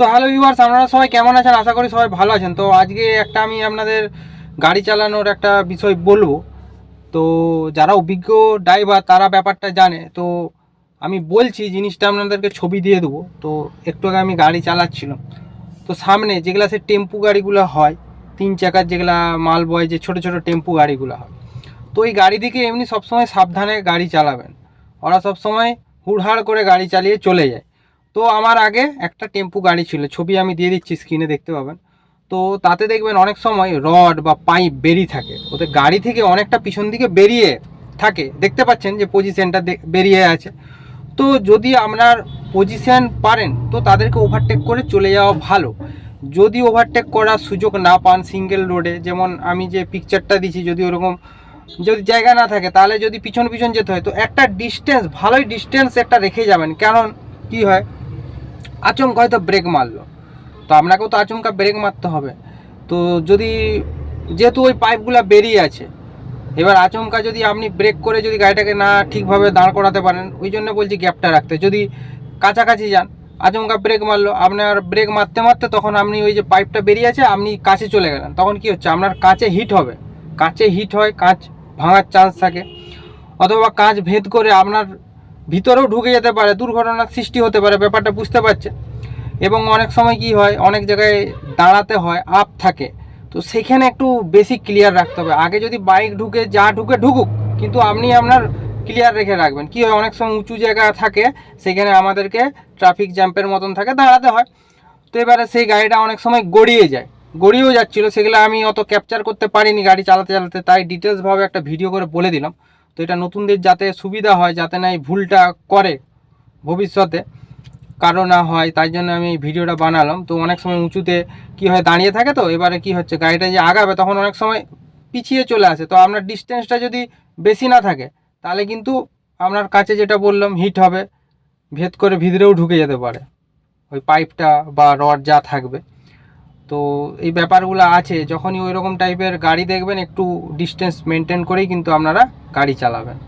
তো hello viewers আপনারা সবাই কেমন আছেন? আশা করি সবাই ভালো আছেন। তো আজকে একটা আমি আপনাদের গাড়ি চালানোর একটা বিষয় বলব। তো যারা অভিজ্ঞ ড্রাইভার তারা ব্যাপারটা জানে। তো আমি বলছি, জিনিসটা আপনাদেরকে ছবি দিয়ে দেবো। তো একটু আগে আমি গাড়ি চালাচ্ছিলাম। তো সামনে যেগুলা সে টেম্পু গাড়িগুলো হয়, তিন চাকার যেগুলা মাল বয়, যে ছোটো ছোটো টেম্পু গাড়িগুলো হয়। তো এই গাড়ি দিকে এমনি সবসময় সাবধানে গাড়ি চালাবেন। ওরা সবসময় হুড়হাড় করে গাড়ি চালিয়ে চলে যায়। তো আমার আগে একটা টেম্পু গাড়ি ছিল, ছবি আমি দিয়ে দিচ্ছি স্ক্রিনে দেখতে পাবেন। তো তাতে দেখবেন অনেক সময় রড বা পাইপ বেরিয়ে থাকে। ওতে গাড়ি থেকে অনেকটা পিছন দিকে বেরিয়ে থাকে। দেখতে পাচ্ছেন যে পজিশনটা বেরিয়ে আছে। তো যদি আপনার পজিশন পারেন, তো তাদেরকে ওভারটেক করে চলে যাওয়া ভালো। যদি ওভারটেক করার সুযোগ না পান সিঙ্গেল রোডে যেমন আমি যে পিকচারটা দিছি যদি ওরকম যদি জায়গা না থাকে, তাহলে যদি পিছন পিছন যেতে হয়, তো একটা ডিস্টেন্স ভালোই ডিস্টেন্স একটা রেখে যাবেন। কারণ কি হয়? আচমকা হয়তো ব্রেক মারলো। তো আপনাকেও তো আচমকা ব্রেক মারতে হবে। তো যদি, যেহেতু ওই পাইপগুলো বেরিয়ে আছে, এবার আচমকা যদি আপনি ব্রেক করে যদি গাড়িটাকে না ঠিকভাবে দাঁড় করাতে পারেন, ওই জন্য বলছি গ্যাপটা রাখতে। যদি কাছাকাছি যান, আচমকা ব্রেক মারলো আপনার ব্রেক মারতে মারতে তখন আপনি ওই যে পাইপটা বেরিয়ে আছে, আপনি কাছে চলে গেলেন। তখন কি হচ্ছে? আপনার কাঁচে হিট হবে। কাঁচে হিট হয়, কাঁচ ভাঙার চান্স থাকে। অথবা কাঁচ ভেদ করে আপনার ভিতরেও ঢুকে যেতে পারে, দুর্ঘটনার সৃষ্টি হতে পারে, ব্যাপারটা বুঝতে পারছে। এবং অনেক সময় কি হয়, অনেক জায়গায় দাঁড়াতে হয়, আপ থাকে। তো সেখানে একটু বেশি ক্লিয়ার রাখতে হবে। আগে যদি বাইক ঢুকে, যা ঢুকে ঢুকুক, কিন্তু আপনি আপনার ক্লিয়ার রেখে রাখবেন। কি হয়, অনেক সময় উঁচু জায়গা থাকে, সেখানে আমাদেরকে ট্রাফিক জ্যাম্পের মতন থাকে, দাঁড়াতে হয়। তো এবারে সেই গাড়িটা অনেক সময় গড়িয়ে যায়। গড়িয়েও যাচ্ছিল, সেগুলো আমি অত ক্যাপচার করতে পারিনি গাড়ি চালাতে চালাতে, তাই ডিটেলসভাবে একটা ভিডিও করে বলে দিলাম। এটা নতুনদের যাতে সুবিধা হয়, যাতে না এই ভুলটা করে ভবিষ্যতে। কারও না হয়, তাই জন্য আমি এই ভিডিওটা বানালাম। তো অনেক সময় উঁচুতে কি হয়, দাঁড়িয়ে থাকে তো, এবারে কি হচ্ছে, গাড়িটা যে আগাবে তখন অনেক সময় পিছিয়ে চলে আসে। তো আপনার ডিস্টেন্সটা যদি বেশি না থাকে, তাহলে কিন্তু আপনার কাছে যেটা বললাম হিট হবে, ভেদ করে ভিতরেও ঢুকে যেতে পারে। ওই পাইপটা বা রড যা থাকবে। তো এই ব্যাপারগুলো আছে, যখনই ওই রকম টাইপের গাড়ি দেখবেন, একটু ডিস্টেন্স মেনটেন করেই কিন্তু আপনারা গাড়ি চালাবেন